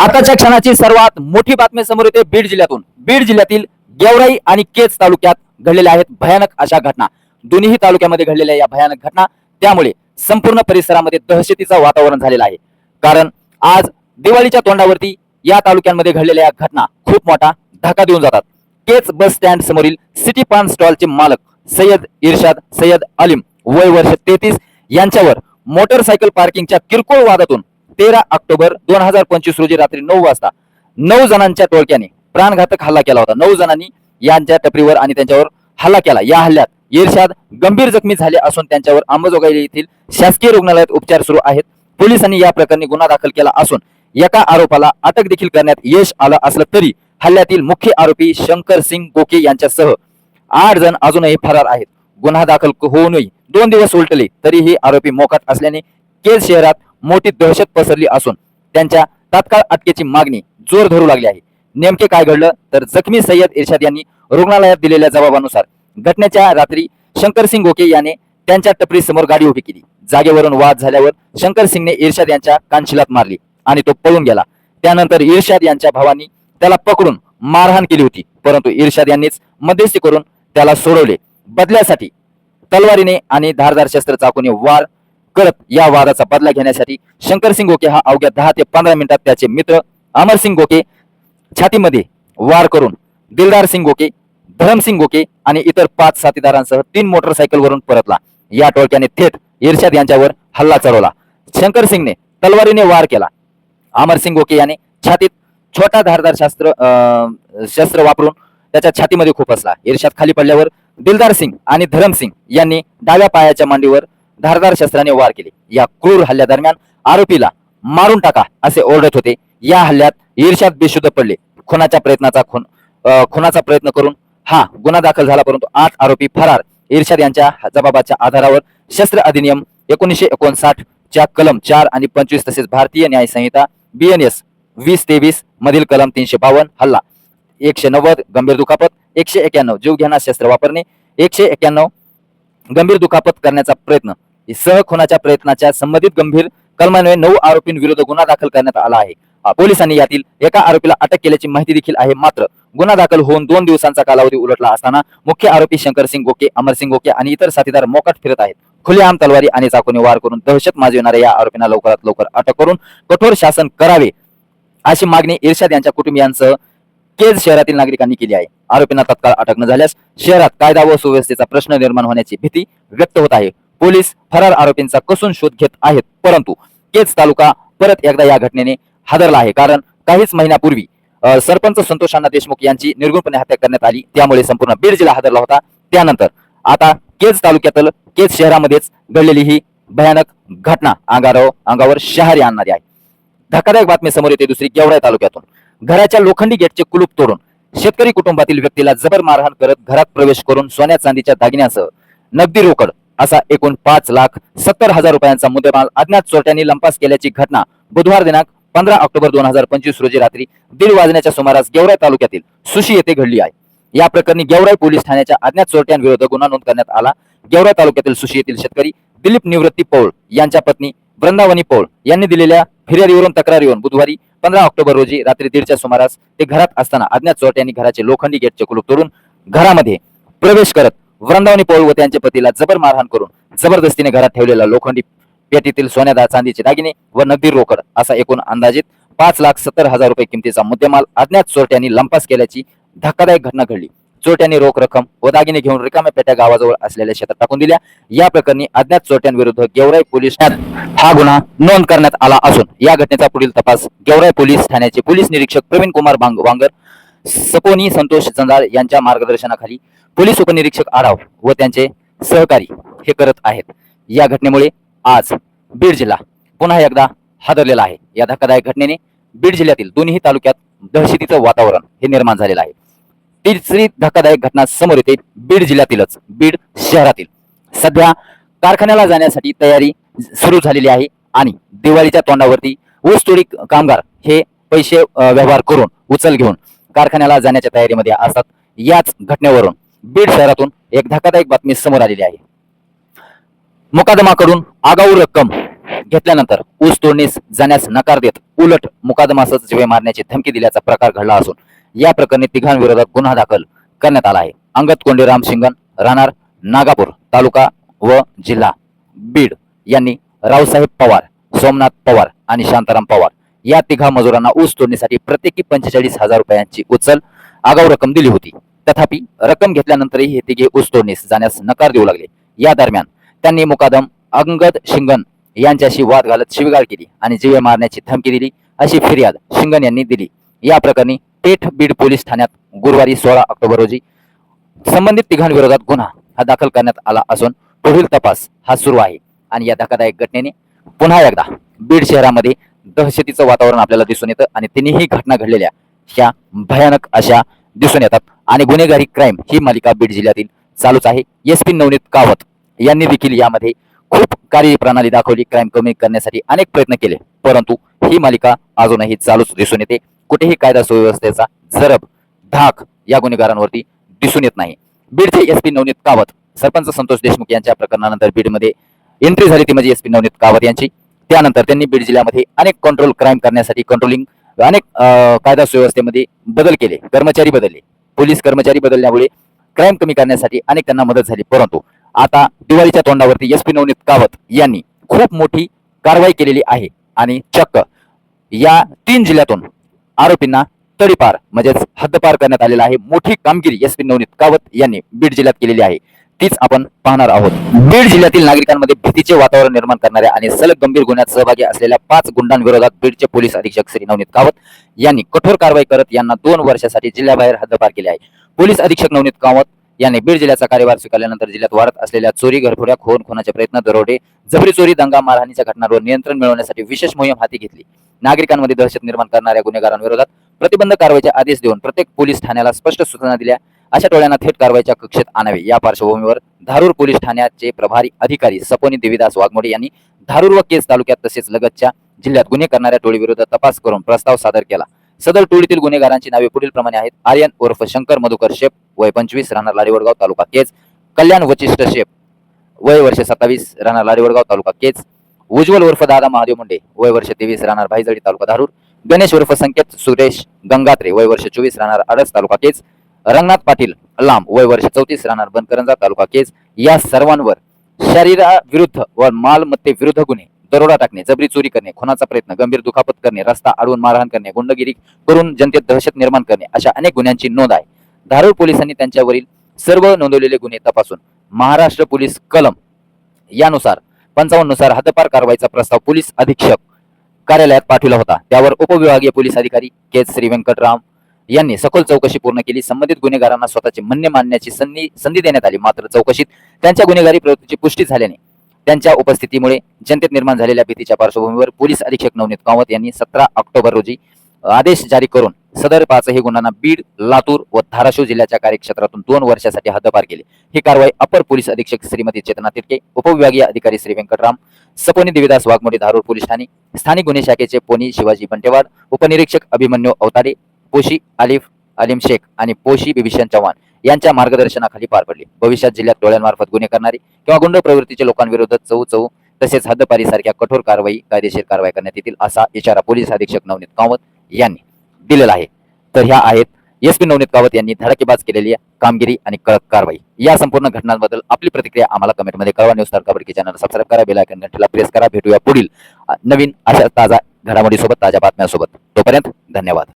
आताच्या क्षणाची सर्वात मोठी बातमी समोर येते बीड जिल्ह्यातून. बीड जिल्ह्यातील गेवराई आणि केज तालुक्यात घडलेल्या आहेत भयानक अशा घटना. दोन्ही तालुक्यामध्ये घडलेल्या या भयानक घटना. त्यामुळे संपूर्ण परिसरामध्ये दहशतीचं वातावरण झालेलं आहे. कारण आज दिवाळीच्या तोंडावरती या तालुक्यांमध्ये घडलेल्या या घटना खूप मोठा धक्का देऊन जातात. केच बस स्टँड समोरील सिटी पान स्टॉलचे मालक सय्यद इर्शाद सय्यद अलीम वय वर्ष तेहतीस यांच्यावर मोटरसायकल पार्किंगच्या किरकोळ वादातून तेरा ऑक्टोबर दोन हजार पंचवीस रोजी रात्री नऊ वाजता नऊ जणांच्या टोळक्याने प्राणघातक हल्ला केला होता. नऊ जणांनी यांच्या टपरीवर आणि त्यांच्यावर हल्ला केला. या हल्ल्यात इर्शाद गंभीर जखमी झाले असून त्यांच्यावर अंबाजोगाई येथील शासकीय रुग्णालयात उपचार सुरू आहेत. पोलिसांनी या प्रकरणी गुन्हा दाखल केला असून एका आरोपाला अटक देखील करण्यात यश आलं असलं तरी हल्ल्यातील मुख्य आरोपी शंकर सिंग गोके यांच्यासह आठ जण अजूनही फरार आहेत. गुन्हा दाखल होऊनही दोन दिवस उलटले तरीही आरोपी मोकात असल्याने केज शहरात मोठी दहशत पसरली असून त्यांच्या तात्काळ अटकेची मागणी जोर धरू लागली आहे. नेमके काय घडलं तर जखमी सय्यद इर्शाद यांनी रुग्णालयात दिलेल्या जबाबानुसार घटनेच्या रात्री शंकर सिंग गोके याने त्यांच्या टपरी समोर गाडी उभी केली. जागेवरून वाद झाल्यावर शंकर सिंगने इर्शाद यांच्या कानशिलात मारली आणि तो पळून गेला. त्यानंतर इर्शाद यांच्या भावांनी त्याला पकडून मारहाण केली होती परंतु इर्शाद यांनीच मध्यस्थी करून त्याला सोडवले. बदल्यासाठी तलवारीने आणि धारदार शस्त्र चाकूने वार करत या वादाचा बदला घेण्यासाठी शंकरसिंग गोके हा अवघ्या दहा ते पंधरा मिनिटात त्याचे मित्र अमरसिंग गोके छातीमध्ये वार करून दिलदार सिंग गोके धरमसिंग गोके आणि इतर पाच साथीदारांसह तीन मोटरसायकलवरून परतला. या टोळक्याने थेट इर्षाद यांच्यावर हल्ला चढवला. शंकर सिंगने तलवारीने वार केला. अमरसिंग गोके याने छातीत छोटा धारदार शास्त्र अं, शस्त्र वापरून त्याच्या छातीमध्ये खुपसला इर्षाद खाली पडल्यावर दिलदार सिंग आणि धरमसिंग यांनी डाव्या पायाच्या मांडीवर धारदार शस्त्राने वार केले. या क्रूर हल्ल्यादरम्यान आरोपीला मारून टाका असे ओरडत होते. या हल्ल्यात ईर्ष्यात बेशुद्ध पडले. खुनाच्या प्रयत्नाचा खून खुनाचा प्रयत्न करून हा गुन्हा दाखल झाला परंतु आठ आरोपी फरार. इर्शाद यांच्या जबाबाच्या आधारावर शस्त्र अधिनियम एकोणीसशे एकोणसाठ च्या कलम चार आणि पंचवीस तसेच भारतीय न्याय संहिता बीएनएस वीस तेवीस मधील कलम तीनशे बावन्न हल्ला. एकशे नव्वद गंभीर दुखापत एकशे एक्याण्णव जीवघेणा शस्त्र वापरणे एकशे एक्याण्णव गंभीर दुखापत करण्याचा प्रयत्न सह खुनाच्या प्रयत्नाच्या संबंधित गंभीर कलमान्वये नऊ आरोपींविरुद्ध गुन्हा दाखल करण्यात आला आहे. पोलिसांनी यातील एका आरोपीला अटक केल्याची माहिती देखील आहे. मात्र गुन्हा दाखल होऊन दोन दिवसांचा कालावधी उलटला असताना मुख्य आरोपी शंकर सिंग गोके अमरसिंग गोके आणि इतर साथीदार मोकाट फिरत आहेत. खुलेआम तलवारी आणि चाकूने वार करून दहशत माजविणाऱ्या या आरोपींना लवकरात लवकर अटक करून कठोर शासन करावे अशी मागणी इर्शाद यांच्या कुटुंबियांसह केज शहरातील नागरिकांनी केली आहे. आरोपींना तत्काळ अटक न झाल्यास शहरात कायदा व सुव्यवस्थेचा प्रश्न निर्माण होण्याची भीती व्यक्त होत आहे. पोलीस फरार आरोपींचा कसून शोध घेत आहेत. परंतु केज तालुका परत एकदा या घटनेने हादरला आहे. कारण काहीच महिन्यापूर्वी सरपंच संतोष अण्णा देशमुख यांची निर्गुणपणे हत्या करण्यात आली. त्यामुळे संपूर्ण बीड जिल्हा हादरला होता. त्यानंतर आता केज तालुक्यातील केज शहरामध्येच घडलेली ही भयानक घटना अंगावर अंगावर शहारी आणणारी आहे. धक्कादायक बातमी समोर येते दुसरी गेवराई तालुक्यातून. घराच्या लोखंडी गेटचे कुलूप तोडून शेतकरी कुटुंबातील व्यक्तीला जबर मारहाण करत घरात प्रवेश करून सोन्या चांदीच्या दागिन्यासह नगदी रोकड असा एकूण पाच लाख सत्तर हजार रुपयांचा मुद्देमाल अज्ञात चोरट्यांनी लंपास केल्याची घटना बुधवार दिनांक पंधरा ऑक्टोबर दोन हजार पंचवीस रोजी रात्री दीड वाजण्याच्या सुमारास गेवराई तालुक्यातील सुशी येथे घडली आहे. या प्रकरणी गेवराई पोलीस ठाण्याच्या अज्ञात चोरट्यांविरुद्ध गुन्हा नोंद करण्यात आला. गेवराई तालुक्यातील सुशी येथील शेतकरी दिलीप निवृत्ती पौळ यांच्या पत्नी वृंदावनी पौळ यांनी दिलेल्या फिर्यादीवरून तक्रारीवरून बुधवारी पंधरा ऑक्टोबर रोजी रात्री दीडच्या सुमारास ते घरात असताना अज्ञात चोरट्यांनी घराचे लोखंडी गेटचे कुलूप तोडून घरामध्ये प्रवेश करत वृंदावनी पौळ व त्यांच्या पतीला जबर मारहाण करून जबरदस्तीने घरात ठेवलेला लोखंडी पेटीतील सोन्या चांदीचे दागिने व नगदी रोकड असा एकूण अंदाजित पाच लाख सत्तर हजार रुपये किमतीचा मुद्देमाल अज्ञात चोरट्यांनी लंपास केल्याची धक्कादायक घटना घडली. चोरट्यांनी रोख रक्कम व दागिने घेऊन रिकाम्या पेट्या गावाजवळ असलेल्या शेतात टाकून दिल्या. या प्रकरणी अज्ञात चोरट्यांविरुद्ध गेवराई पोलीस ठाण्यात हा गुन्हा नोंद करण्यात आला असून या घटनेचा पुढील तपास गेवराई पोलीस ठाण्याचे पोलीस निरीक्षक प्रवीण कुमार वांगर सपोनी संतोष जंजाळ यांच्या मार्गदर्शनाखाली पोलीस उपनिरीक्षक आढाव व त्यांचे सहकारी हे करत आहेत. या घटनेमुळे आज बीड जिल्हा पुन्हा एकदा हादरलेला आहे. या धक्कादायक घटनेने बीड जिल्ह्यातील दोन्ही तालुक्यात दहशतीचं वातावरण हे निर्माण झालेलं आहे. तिसरी धक्कादायक घटना समोर येते बीड जिल्ह्यातीलच बीड शहरातील. सध्या कारखान्याला जाण्यासाठी तयारी सुरू झालेली आहे आणि दिवाळीच्या तोंडावरती ऊसतोडी कामगार हे पैसे व्यवहार करून उचल घेऊन कारखान्याला जाण्याच्या तयारीमध्ये असतात. याच घटनेवरून बीड शहरातून एक धक्कादायक बातमी समोर आलेली आहे. मुकादमाकडून आगाऊ रक्कम घेतल्यानंतर ऊस तोडणीस जाण्यास नकार देत उलट मुकादमासच जीवे मारण्याची धमकी दिल्याचा प्रकार घडला असून या प्रकरणी तिघांविरोधात गुन्हा दाखल करण्यात आला आहे. अंगद कोंडे राम शिंगण राहणार नागापूर तालुका व जिल्हा. बीड यांनी रावसाहेब पवार सोमनाथ पवार आणि शांताराम पवार या तिघा मजुरांना ऊस तोडणीसाठी प्रत्येकी पंचेचाळीस हजार रुपयांची उचल आगाऊ रक्कम दिली होती. तथापि रक्कम घेतल्यानंतरही हे तिघे ऊस तोडणीस जाण्यास नकार देऊ लागले. या दरम्यान त्यांनी मुकादम अंगद शिंगण यांच्याशी वाद घालत शिवीगाळ केली आणि जीवे मारण्याची धमकी दिली. अशी फिर्याद शिंगण यांनी दिली. या प्रकरणी पेठ बीड पोलीस ठाण्यात गुरुवारी सोळा ऑक्टोबर रोजी संबंधित तिघांविरोधात गुन्हा हा दाखल करण्यात आला असून पुढील तपास हा सुरू आहे. आणि या धक्कादायक घटनेने पुन्हा एकदा बीड शहरामध्ये दहशतीचं वातावरण आपल्याला दिसून येतं आणि तिन्ही घटना घडलेल्या ह्या भयानक अशा दिसून येतात. आणि गुन्हेगारी क्राईम ही मालिका बीड जिल्ह्यातील चालूच आहे. एस पी नवनीत कावत यांनी देखील यामध्ये खूप कार्यप्रणाली दाखवली. क्राईम कमी करण्यासाठी अनेक प्रयत्न केले. परंतु ही मालिका अजूनही चालूच दिसून येते. कुठेही कायदा सुव्यवस्थेचा झरब धाक या गुन्हेगारांवरती दिसून येत नाही. बीडचे एस पी नवनीत कावत सरपंच संतोष देशमुख यांच्या प्रकरणानंतर बीडमध्ये एंट्री झाली. ती म्हणजे एस पी नवनीत कावत यांची. त्यानंतर त्यांनी बीड जिल्ह्यामध्ये अनेक कंट्रोल क्राईम करण्यासाठी कंट्रोलिंग अनेक कायदा सुव्यवस्थेमध्ये बदल केले कर्मचारी बदलले. पोलीस कर्मचारी बदलल्यामुळे क्राईम कमी करण्यासाठी अनेक त्यांना मदत झाली. परंतु आता दिवाळीच्या तोंडावरती एस पी नवनीत कावत यांनी खूप मोठी कारवाई केलेली आहे आणि चक्क या तीन जिल्ह्यातून आरोपींना तडीपार म्हणजेच हद्दपार करण्यात आलेला आहे. मोठी कामगिरी एस पी नवनीत कावत यांनी बीड जिल्ह्यात केलेली आहे. तीच आपण पाहणार आहोत. बीड जिल्ह्यातील नागरिकांमध्ये भीतीचे वातावरण निर्माण करणाऱ्या आणि सलग गंभीर गुन्ह्यात सहभागी असलेल्या पाच गुंडांविरोधात बीडचे पोलीस अधीक्षक श्री नवनीत कावत यांनी कठोर कारवाई करत यांना दोन वर्षासाठी जिल्ह्याबाहेर हद्दपार केले आहे. पोलीस अधीक्षक नवनीत कावत यांनी बीड जिल्ह्याचा कार्यभार स्वीकारल्यानंतर जिल्ह्यात वाढत असलेल्या चोरी घरफोड्या खून खुनाचे प्रयत्न दरोडे जबरी चोरी दंगा मारहाणीच्या घटनांवर नियंत्रण मिळवण्यासाठी विशेष मोहीम हाती घेतली. नागरिकांमध्ये दहशत निर्माण करणाऱ्या गुन्हेगारांविरोधात प्रतिबंध कारवाईचे आदेश देऊन प्रत्येक पोलीस ठाण्याला स्पष्ट सूचना दिल्या. अशा टोळ्यांना थेट कारवाईच्या कक्षेत आणावे. या पार्श्वभूमीवर धारूर पोलीस ठाण्याचे प्रभारी अधिकारी सपोनी देवीदास वाघमोडे यांनी धारूर व केस तालुक्यात तसेच लगतच्या जिल्ह्यात गुन्हे करणाऱ्या टोळीविरोधात तपास करून प्रस्ताव सादर केला. सदर टोळीतील गुन्हेगारांची नावे पुढील प्रमाणे आहेत. आर्यन उर्फ शंकर मधुकर शेप वय पंचवीस राहणार लारीवडगाव तालुका केज. कल्याण वचिष्ठ शेप वय वर्ष सत्तावीस राहणार लारीवडगाव तालुका केज. उज्ज्वल उर्फ दादा महादेव मुंडे वय वर्ष तेवीस राहणार भाईजडी तालुका धारूर. गणेश उर्फ संकेत सुरेश गंगात्रे वय वर्ष चोवीस राहणार आडस तालुका केज. रंगनाथ पाटील लांब वय वर्ष चौतीस राहणार बनकरंजा तालुका केज. या सर्वांवर शरीराविरुद्ध व मालमत्ते विरुद्ध गुन्हे दरोडा टाकणे जबरी चोरी करणे खुनाचा प्रयत्न गंभीर दुखापत करणे रस्ता अडवून मारहाण करणे गुंडगिरी करून जनतेत दहशत निर्माण करणे अशा अनेक गुन्ह्यांची नोंद आहे. धारूर पोलिसांनी त्यांच्यावरील सर्व नोंदवलेले गुन्हे तपासून महाराष्ट्र पोलीस कलम यानुसार पंचावन्ननुसार हद्दपार कारवाईचा प्रस्ताव पोलीस अधीक्षक कार्यालयात पाठविला होता. त्यावर उपविभागीय पोलीस अधिकारी के श्री व्यंकटराम यांनी सखोल चौकशी पूर्ण केली. संबंधित गुन्हेगारांना स्वतःचे म्हणणे मांडण्याची संधी संधी देण्यात आली. मात्र चौकशीत त्यांच्या गुन्हेगारी प्रवृत्तीची पुष्टी झाल्याने त्यांच्या उपस्थितीमुळे जनतेत निर्माण झालेल्या भीतीच्या पार्श्वभूमीवर पोलीस अधीक्षक नवनीत कामत यांनी सतरा ऑक्टोबर रोजी आदेश जारी करून सदर पाचही गुन्ह्यांना बीड लातूर व धाराशिव जिल्ह्याच्या कार्यक्षेत्रातून दोन वर्षासाठी हद्दपार केले. ही कारवाई अपर पोलीस अधीक्षक श्रीमती चेतना तिटके उपविभागीय अधिकारी श्री व्यंकटराम सपोनी देवीदास वाघमोडी धारूर पोलीस ठाणे स्थानिक गुन्हे शाखेचे पोनी शिवाजी बंटेवाड उपनिरीक्षक अभिमन्यू अवताडे पोशी आलिफ अलीम शेख आणि पोशी बिभीषण चव्हाण यांच्या मार्गदर्शनाखाली पार पडली. भविष्यात जिल्ह्यात डोळ्यांमार्फत गुन्हे करणारी किंवा गुंड प्रवृत्तीच्या लोकांविरोधात चौ चौ तसेच हद्दपारी सारख्या कठोर कारवाई कायदेशीर कारवाई करण्यात येतील असा इशारा पोलीस अधीक्षक नवनीत कामत यांनी दिलेला आहे. तर ह्या आहेत एस पी नवनीत कावत यांनी धडाकेबाज केलेली कामगिरी आणि कळक कारवाई. या संपूर्ण घटनांबद्दल आपली प्रतिक्रिया आम्हाला कमेंटमध्ये कळवा. न्यूज तारका की चॅनल सबस्क्राईब करा बेलायकन घंटेला प्रेस करा. भेटूया पुढील नवीन अशा ताजा घडामोडीसोबत ताज्या बातम्यांसोबत. तोपर्यंत धन्यवाद.